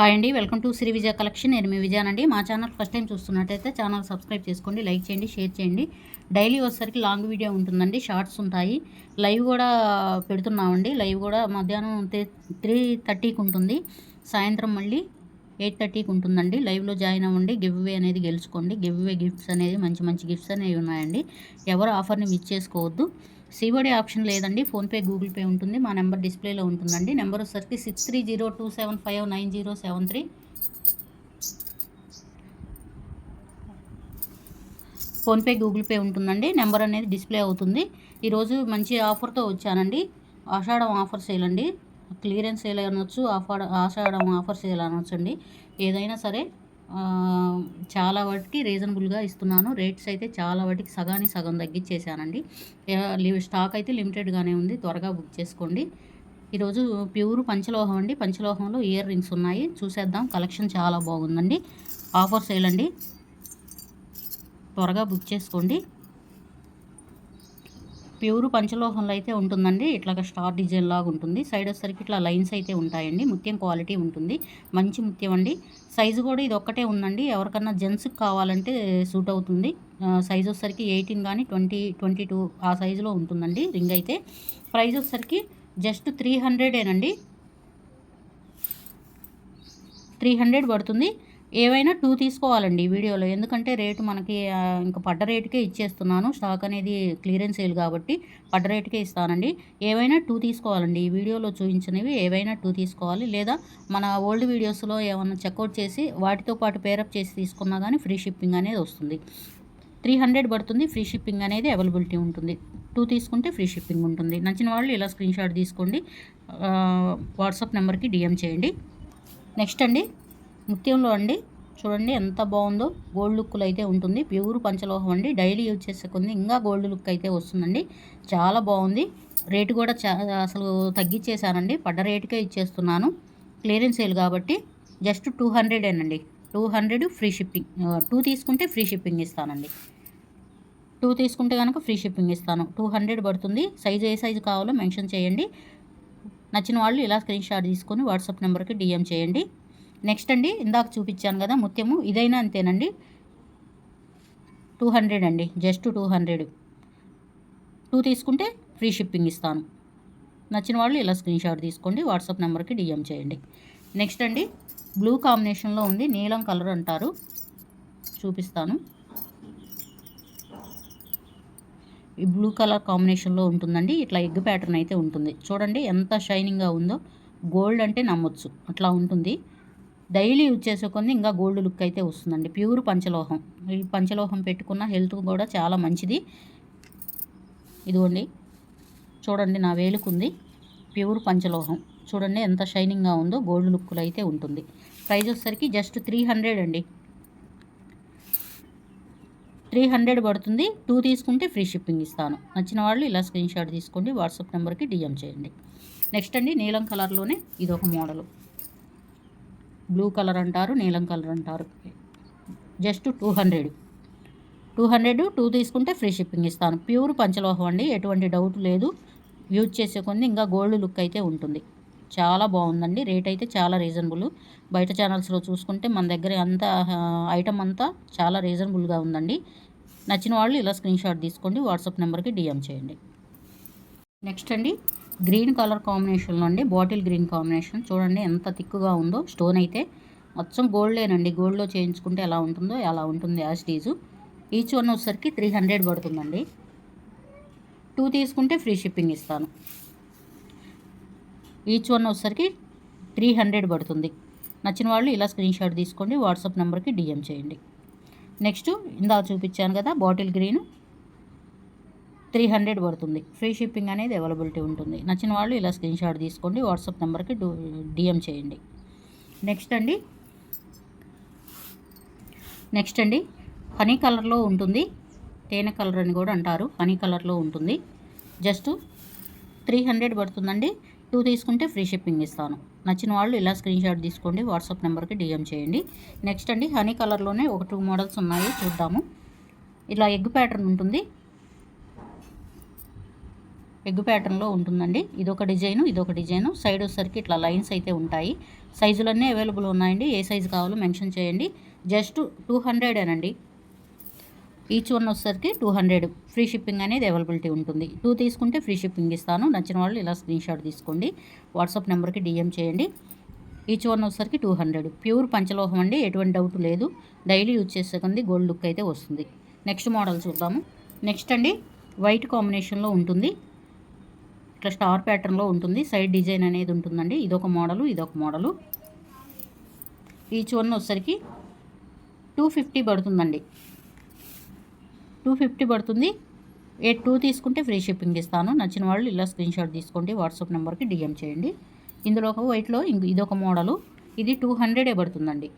Hi అండి welcome to Shri Vijaya collection. నేను మీ విజయానండి మా ఛానల్ ఫస్ట్ టైం చూస్తున్నట్టయితే ఛానల్ సబ్స్క్రైబ్ చేసుకోండి లైక్ చేయండి షేర్ చేయండి. డైలీ వచ్చేసరికి లాంగ్ వీడియో ఉంటుందండి షార్ట్స్ ఉంటాయి. లైవ్ కూడా పెడుతున్నామండి. లైవ్ కూడా మధ్యాహ్నం త్రీ థర్టీకి ఉంటుంది. సాయంత్రం మళ్ళీ ఎయిట్ థర్టీకి ఉంటుందండి. లైవ్లో జాయిన్ అవ్వండి గివ్వే అనేది గెలుచుకోండి. గివ్వే గిఫ్ట్స్ అనేది మంచి మంచి గిఫ్ట్స్ అనేవి ఉన్నాయండి. ఎవరు ఆఫర్ని మిస్ చేసుకోవద్దు. సిఓడి ఆప్షన్ లేదండి. ఫోన్పే గూగుల్ పే ఉంటుంది. మా నెంబర్ డిస్ప్లేలో ఉంటుందండి. నెంబర్ వచ్చేసరికి six three zero two seven five nine zero seven three PhonePe Google Pay ఉంటుందండి. నెంబర్ అనేది డిస్ప్లే అవుతుంది. ఈరోజు మంచి ఆఫర్తో వచ్చానండి. ఆషాఢం ఆఫర్ సేల్ అండి. క్లియరెన్స్ సేల్ అనొచ్చు ఆఫర్ ఆషాఢం ఆఫర్ సేల్ అనొచ్చు అండి ఏదైనా సరే చాలా వాటికి రీజనబుల్గా ఇస్తున్నాను. రేట్స్ అయితే చాలా వాటికి సగానికి సగం తగ్గించేసానండి స్టాక్ అయితే లిమిటెడ్గానే ఉంది. త్వరగా బుక్ చేసుకోండి. ఈరోజు ప్యూర్ పంచలోహం అండి. పంచలోహంలో ఇయర్ రింగ్స్ ఉన్నాయి. చూసేద్దాం. కలెక్షన్ చాలా బాగుందండి. ఆఫర్ సేల్ అండి. త్వరగా బుక్ చేసుకోండి. ప్యూర్ పంచలోహంలో అయితే ఉంటుందండి. ఇట్లాగ స్టార్ డిజైన్ లాగా ఉంటుంది. సైడ్ వచ్చేసరికి ఇట్లా లైన్స్ అయితే ఉంటాయండి. ముత్యం క్వాలిటీ ఉంటుంది. మంచి ముత్యం అండి. సైజు కూడా ఇది ఒక్కటే ఉందండి. ఎవరికన్నా జెంట్స్కి కావాలంటే సూట్ అవుతుంది. సైజ్ వచ్చేసరికి ఎయిటీన్ కానీ ట్వంటీ ట్వంటీ టూ ఆ సైజులో ఉంటుందండి రింగ్ అయితే. ప్రైస్ వచ్చేసరికి జస్ట్ త్రీ హండ్రెడేనండి. త్రీ హండ్రెడ్ పడుతుంది. ఏవైనా టూ తీసుకోవాలండి ఈ వీడియోలో. ఎందుకంటే రేటు మనకి ఇంకా పడ్డ రేటుకే ఇచ్చేస్తున్నాను. స్టాక్ అనేది క్లియరెన్స్ సేల్ కాబట్టి పడ్డ రేటుకే ఇస్తానండి. ఏవైనా టూ తీసుకోవాలండి. ఈ వీడియోలో చూపించినవి ఏవైనా టూ తీసుకోవాలి. లేదా మన ఓల్డ్ వీడియోస్లో ఏమైనా చెక్అవుట్ చేసి వాటితో పాటు పేరప్ చేసి తీసుకున్నా కానీ ఫ్రీ షిప్పింగ్ అనేది వస్తుంది. త్రీ హండ్రెడ్ పడుతుంది. ఫ్రీ షిప్పింగ్ అనేది అవైలబిలిటీ ఉంటుంది. టూ తీసుకుంటే ఫ్రీ షిప్పింగ్ ఉంటుంది. నచ్చిన వాళ్ళు ఇలా స్క్రీన్షాట్ తీసుకోండి. వాట్సాప్ నెంబర్కి డిఎం చేయండి. నెక్స్ట్ అండి నిత్యంలో అండి. చూడండి ఎంత బాగుందో. గోల్డ్ లుక్లో అయితే ఉంటుంది. ప్యూర్ పంచలోహం అండి. డైలీ యూజ్ చేసే కొన్ని ఇంకా గోల్డ్ లుక్ అయితే వస్తుందండి. చాలా బాగుంది. రేటు కూడా అసలు తగ్గించేశానండి పడ్డ రేటుకే ఇచ్చేస్తున్నాను. క్లియరెన్స్ సేల్ కాబట్టి just two హండ్రెడేనండి two hundred free shipping. Two తీసుకుంటే ఫ్రీ షిప్పింగ్ ఇస్తానండి. టూ తీసుకుంటే కనుక ఫ్రీ షిప్పింగ్ ఇస్తాను. టూ హండ్రెడ్ పడుతుంది. సైజ్ ఏ సైజు కావాలో మెన్షన్ చేయండి. నచ్చిన వాళ్ళు ఇలా స్క్రీన్ షాట్ తీసుకొని వాట్సాప్ నెంబర్కి డిఎం చేయండి. నెక్స్ట్ అండి ఇందాక చూపించాను కదా ముత్యము ఇదైనా అంతేనండి. టూ హండ్రెడ్ అండి జస్ట్ టూ హండ్రెడ్. టూ తీసుకుంటే ఫ్రీ షిప్పింగ్ ఇస్తాను. నచ్చిన వాళ్ళు ఇలా స్క్రీన్ షాట్ తీసుకోండి వాట్సాప్ నెంబర్కి డిఎం చేయండి. నెక్స్ట్ అండి బ్లూ కాంబినేషన్లో ఉంది నీలం కలర్ అంటారు. చూపిస్తాను. ఈ బ్లూ కలర్ కాంబినేషన్లో ఉంటుందండి ఇట్లా ఎగ్ ప్యాటర్న్ అయితే ఉంటుంది. చూడండి ఎంత షైనింగ్గా ఉందో గోల్డ్ అంటే నమ్మొచ్చు అట్లా ఉంటుంది. డైలీ యూజ్ చేసేకొంది ఇంకా గోల్డ్ లుక్ అయితే వస్తుందండి. ప్యూర్ పంచలోహం. ఈ పంచలోహం పెట్టుకున్న హెల్త్ కూడా చాలా మంచిది. ఇదిగోండి. చూడండి నా వేలుకుంది. ప్యూర్ పంచలోహం. చూడండి ఎంత షైనింగ్గా ఉందో గోల్డ్ లుక్లో అయితే ఉంటుంది. ప్రైజ్ వచ్చేసరికి జస్ట్ త్రీ హండ్రెడ్ అండి. త్రీ హండ్రెడ్ పడుతుంది. టూ తీసుకుంటే ఫ్రీ షిప్పింగ్ ఇస్తాను. నచ్చిన వాళ్ళు ఇలా స్క్రీన్ షాట్ తీసుకోండి. వాట్సాప్ నెంబర్కి డిఎం చేయండి. నెక్స్ట్ అండి నీలం కలర్లోనే ఇది ఒక మోడలు. బ్లూ కలర్ అంటారు నీలం కలర్ అంటారు. Just two hundred. Two hundred two తీసుకుంటే ఫ్రీ షిప్పింగ్ ఇస్తాను. ప్యూర్ పంచలోహం అండి ఎటువంటి డౌట్ లేదు. యూజ్ చేసే కొన్ని ఇంకా గోల్డ్ లుక్ అయితే ఉంటుంది. చాలా బాగుందండి రేట్ అయితే చాలా రీజనబుల్. బయట ఛానల్స్లో చూసుకుంటే మన దగ్గర అంతా ఐటమ్ అంతా చాలా రీజనబుల్గా ఉందండి. నచ్చిన వాళ్ళు ఇలా స్క్రీన్షాట్ తీసుకోండి వాట్సాప్ నెంబర్కి డిఎం చేయండి. నెక్స్ట్ అండి గ్రీన్ కలర్ కాంబినేషన్లో అండి బాటిల్ గ్రీన్ కాంబినేషన్. చూడండి ఎంత థిక్గా ఉందో. స్టోన్ అయితే మొత్తం గోల్డేనండి గోల్డ్లో చేయించుకుంటే ఎలా ఉంటుందో అలా ఉంటుంది యాజ్ డీజు ఈచ్ వన్ వచ్చేసరికి త్రీ హండ్రెడ్ పడుతుందండి. టూ తీసుకుంటే ఫ్రీ షిప్పింగ్ ఇస్తాను. ఈచ్ వన్ వచ్చేసరికి త్రీ హండ్రెడ్ పడుతుంది. నచ్చిన వాళ్ళు ఇలా స్క్రీన్ షాట్ తీసుకోండి వాట్సాప్ నెంబర్కి డిఎం చేయండి. నెక్స్ట్ ఇందాక చూపించాను కదా బాటిల్ గ్రీన్. త్రీ హండ్రెడ్ పడుతుంది. ఫ్రీ షిప్పింగ్ అనేది అవైలబిలిటీ ఉంటుంది. నచ్చిన వాళ్ళు ఇలా స్క్రీన్ షాట్ తీసుకోండి. వాట్సాప్ నెంబర్కి డిఎం చేయండి. నెక్స్ట్ అండి. నెక్స్ట్ అండి. హనీ కలర్లో ఉంటుంది. తేనె కలర్ అని కూడా అంటారు. హనీ కలర్లో ఉంటుంది. జస్ట్ త్రీ హండ్రెడ్ పడుతుందండి. టూ తీసుకుంటే ఫ్రీ షిప్పింగ్ ఇస్తాను. నచ్చిన వాళ్ళు ఇలా స్క్రీన్ షాట్ తీసుకోండి. వాట్సాప్ నెంబర్కి డిఎం చేయండి. నెక్స్ట్ అండి. హనీ కలర్లోనే ఒక టూ మోడల్స్ ఉన్నాయి. చూద్దాము. ఇలా ఎగ్ ప్యాటర్న్ ఉంటుంది. ఎగ్ ప్యాటర్న్లో ఉంటుందండి. ఇదొక డిజైను ఇదొక డిజైను. సైడ్ వచ్చేసరికి ఇట్లా లైన్స్ అయితే ఉంటాయి. సైజులన్నీ అవైలబుల్ ఉన్నాయండి. ఏ సైజు కావాలో మెన్షన్ చేయండి. జస్ట్ టూ హండ్రెడేనండి ఈచ్ వన్ వచ్చేసరికి టూ హండ్రెడ్. ఫ్రీ షిప్పింగ్ అనేది అవైలబిలిటీ ఉంటుంది. టూ తీసుకుంటే ఫ్రీ షిప్పింగ్ ఇస్తాను. నచ్చిన వాళ్ళు ఇలా స్క్రీన్ షాట్ తీసుకోండి. వాట్సాప్ నెంబర్కి డిఎం చేయండి. ఈచ్ వన్ వచ్చేసరికి టూ హండ్రెడ్. ప్యూర్ పంచలోహం అండి. ఎటువంటి డౌట్ లేదు. డైలీ యూజ్ చేసే గోల్డ్ లుక్ అయితే వస్తుంది. నెక్స్ట్ మోడల్ చూద్దాము. నెక్స్ట్ అండి వైట్ కాంబినేషన్లో ఉంటుంది. ఇట్లా స్టార్ ప్యాటర్న్లో ఉంటుంది. సైడ్ డిజైన్ అనేది ఉంటుందండి. ఇదొక మోడలు ఇదొక మోడలు. ఈచ్ వన్ వచ్చేసరికి టూ ఫిఫ్టీ పడుతుందండి. టూ ఫిఫ్టీ పడుతుంది. ఏ టూ తీసుకుంటే ఫ్రీ షిప్పింగ్ ఇస్తాను. నచ్చిన వాళ్ళు ఇలా స్క్రీన్ షాట్ తీసుకోండి. వాట్సాప్ నెంబర్కి డిఎం చేయండి. ఇందులో ఒక వైట్లో ఇంక ఇదొక మోడలు. ఇది టూ హండ్రెడే పడుతుందండి.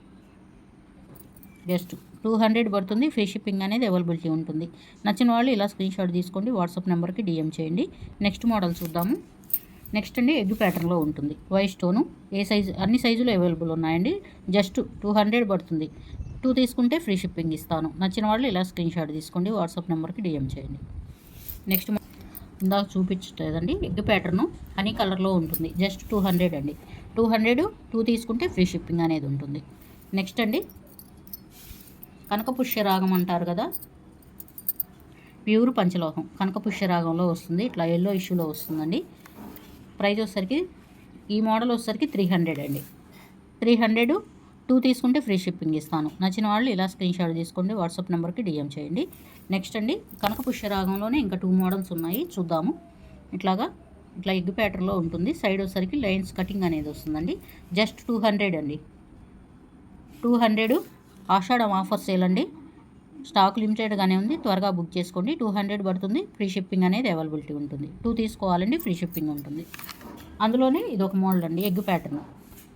జస్ట్ టూ హండ్రెడ్ పడుతుంది. ఫ్రీ షిప్పింగ్ అనేది అవైలబిలిటీ ఉంటుంది. నచ్చిన వాళ్ళు ఇలా స్క్రీన్ షాట్ తీసుకోండి. వాట్సాప్ నెంబర్కి డిఎం చేయండి. నెక్స్ట్ మోడల్ చూద్దాము. నెక్స్ట్ అండి ఎగ్ ప్యాటర్న్లో ఉంటుంది. Why stone. ఏ సైజు అన్ని సైజులు అవైలబుల్ ఉన్నాయండి. జస్ట్ టూ హండ్రెడ్ పడుతుంది. టూ తీసుకుంటే ఫ్రీ షిప్పింగ్ ఇస్తాను. నచ్చిన వాళ్ళు ఇలా స్క్రీన్ షాట్ తీసుకోండి. వాట్సాప్ నెంబర్కి డిఎం చేయండి. నెక్స్ట్ ఇందాక చూపించలేదండి. ఎగ్ ప్యాటర్ను హనీ కలర్లో ఉంటుంది. జస్ట్ టూ హండ్రెడ్ అండి. టూ హండ్రెడ్ టూ తీసుకుంటే ఫ్రీ షిప్పింగ్ అనేది ఉంటుంది. నెక్స్ట్ అండి కనకపుష్య రాగం అంటారు కదా? ప్యూర్ పంచలోహం. కనకపుష్య రాగంలో వస్తుంది. ఇట్లా ఎల్లో ఇష్యూలో వస్తుందండి. ప్రైస్ వచ్చేసరికి ఈ మోడల్ వచ్చేసరికి త్రీ హండ్రెడ్ అండి. త్రీ హండ్రెడ్ టూ తీసుకుంటే ఫ్రీ షిప్పింగ్ ఇస్తాను. నచ్చిన వాళ్ళు ఇలా స్క్రీన్ షాట్ తీసుకోండి వాట్సాప్ నెంబర్కి డిఎం చేయండి. నెక్స్ట్ అండి కనకపుష్య రాగంలోనే ఇంకా టూ మోడల్స్ ఉన్నాయి. చూద్దాము. ఇట్లాగా ఇట్లా ఎగ్ ప్యాటర్న్లో ఉంటుంది. సైడ్ వచ్చేసరికి లైన్స్ కటింగ్ అనేది వస్తుందండి. జస్ట్ టూ హండ్రెడ్ అండి. Two hundred Ashadham offer sale అండి. స్టాక్ లిమిటెడ్గానే ఉంది. త్వరగా బుక్ చేసుకోండి. టూ హండ్రెడ్ పడుతుంది. ఫ్రీ షిప్పింగ్ అనేది అవైలబిలిటీ ఉంటుంది. టూ తీసుకోవాలండి ఫ్రీ షిప్పింగ్ ఉంటుంది. అందులోనే ఇది ఒక మోడల్ అండి. Egg pattern.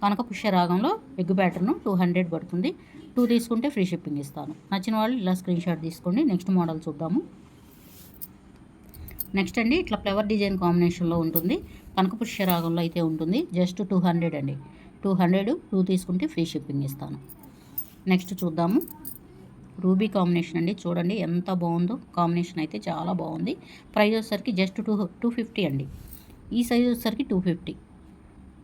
కనకపుష్య రాగంలో ఎగ్ ప్యాటర్న్ టూ హండ్రెడ్ పడుతుంది. టూ తీసుకుంటే ఫ్రీ షిప్పింగ్ ఇస్తాను. నచ్చిన వాళ్ళు ఇలా స్క్రీన్ షాట్ తీసుకోండి. నెక్స్ట్ మోడల్ చూద్దాము. నెక్స్ట్ అండి ఇట్లా ఫ్లవర్ డిజైన్ కాంబినేషన్లో ఉంటుంది. కనకపుష్య రాగంలో అయితే ఉంటుంది. జస్ట్ టూ హండ్రెడ్ అండి. టూ హండ్రెడ్ టూ తీసుకుంటే ఫ్రీ షిప్పింగ్ ఇస్తాను. నెక్స్ట్ చూద్దాము. రూబీ కాంబినేషన్ అండి. చూడండి ఎంత బాగుందో. కాంబినేషన్ అయితే చాలా బాగుంది. ప్రైస్ వచ్చేసరికి జస్ట్ టూ టూ ఫిఫ్టీ అండి. ఈ సైజ్ వచ్చేసరికి టూ ఫిఫ్టీ.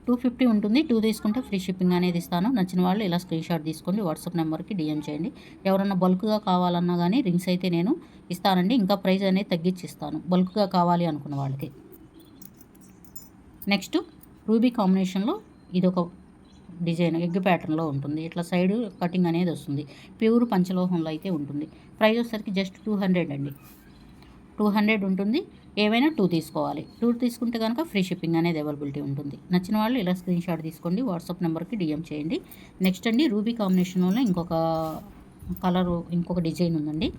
టూ ఫిఫ్టీ ఉంటుంది. టూ తీసుకుంటే ఫ్రీ షిప్పింగ్ అనేది ఇస్తాను. నచ్చిన వాళ్ళు ఇలా స్క్రీన్ షాట్ తీసుకోండి. వాట్సాప్ నెంబర్కి డిఎం చేయండి. ఎవరన్నా బల్క్గా కావాలన్నా కానీ రింగ్స్ అయితే నేను ఇస్తానండి. ఇంకా ప్రైస్ అనేది తగ్గించి ఇస్తాను. బల్క్గా కావాలి అనుకున్న వాళ్ళకి. నెక్స్ట్ రూబీ కాంబినేషన్లో ఇది ఒక డిజైన్ ఎగ్ ప్యాటర్న్లో ఉంటుంది. ఇట్లా సైడ్ కటింగ్ అనేది వస్తుంది. ప్యూర్ పంచలోహంలో అయితే ఉంటుంది. ప్రైస్ వచ్చేసరికి జస్ట్ టూ హండ్రెడ్ అండి. టూ హండ్రెడ్ ఉంటుంది. ఏవైనా టూ తీసుకోవాలి. టూ తీసుకుంటే కనుక ఫ్రీ షిప్పింగ్ అనేది అవైలబిలిటీ ఉంటుంది. నచ్చిన వాళ్ళు ఇలా స్క్రీన్ షాట్ తీసుకోండి. వాట్సాప్ నెంబర్కి డిఎం చేయండి. నెక్స్ట్ అండి రూబీ కాంబినేషన్లో ఇంకొక కలర్ ఇంకొక డిజైన్ ఉందండి.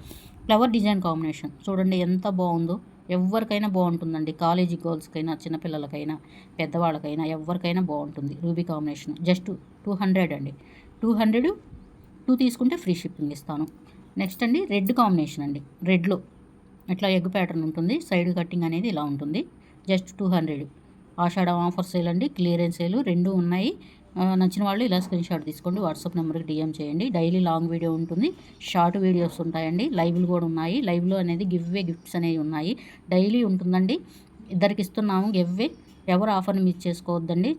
Flower design combination. చూడండి ఎంత బాగుందో. ఎవరికైనా బాగుంటుందండి. కాలేజీ గర్ల్స్కైనా చిన్నపిల్లలకైనా పెద్దవాళ్ళకైనా ఎవరికైనా బాగుంటుంది. Ruby combination just two hundred అండి. టూ హండ్రెడ్ టూ తీసుకుంటే ఫ్రీ షిప్పింగ్ ఇస్తాను. నెక్స్ట్ అండి రెడ్ కాంబినేషన్ అండి. రెడ్లో ఇట్లా ఎగ్ ప్యాటర్న్ ఉంటుంది. సైడ్ కట్టింగ్ అనేది ఇలా ఉంటుంది. Just two hundred Ashadam offer sale అండి. క్లియరెన్స్ సేల్ రెండు ఉన్నాయి. నచ్చిన వాళ్ళు ఇలా స్క్రీన్ షాట్ తీసుకోండి. వాట్సాప్ నెంబర్కి డిఎం చేయండి. డైలీ లాంగ్ వీడియో ఉంటుంది. షార్ట్ వీడియోస్ ఉంటాయండి. లైవ్లు కూడా ఉన్నాయి. లైవ్లో అనేది గివ్ వే గిఫ్ట్స్ అనేవి ఉన్నాయి. డైలీ ఉంటుందండి. ఇద్దరికి ఇస్తున్నాము గివ్వే ఎవరు ఆఫర్ని మిస్ చేసుకోవద్దండి.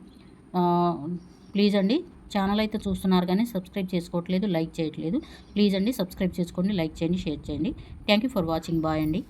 ప్లీజ్ అండి. ఛానల్ అయితే చూస్తున్నారు కానీ సబ్స్క్రైబ్ చేసుకోవట్లేదు లైక్ చేయట్లేదు. ప్లీజ్ అండి సబ్స్క్రైబ్ చేసుకోండి లైక్ చేయండి షేర్ చేయండి. Thank you for watching bye అండి.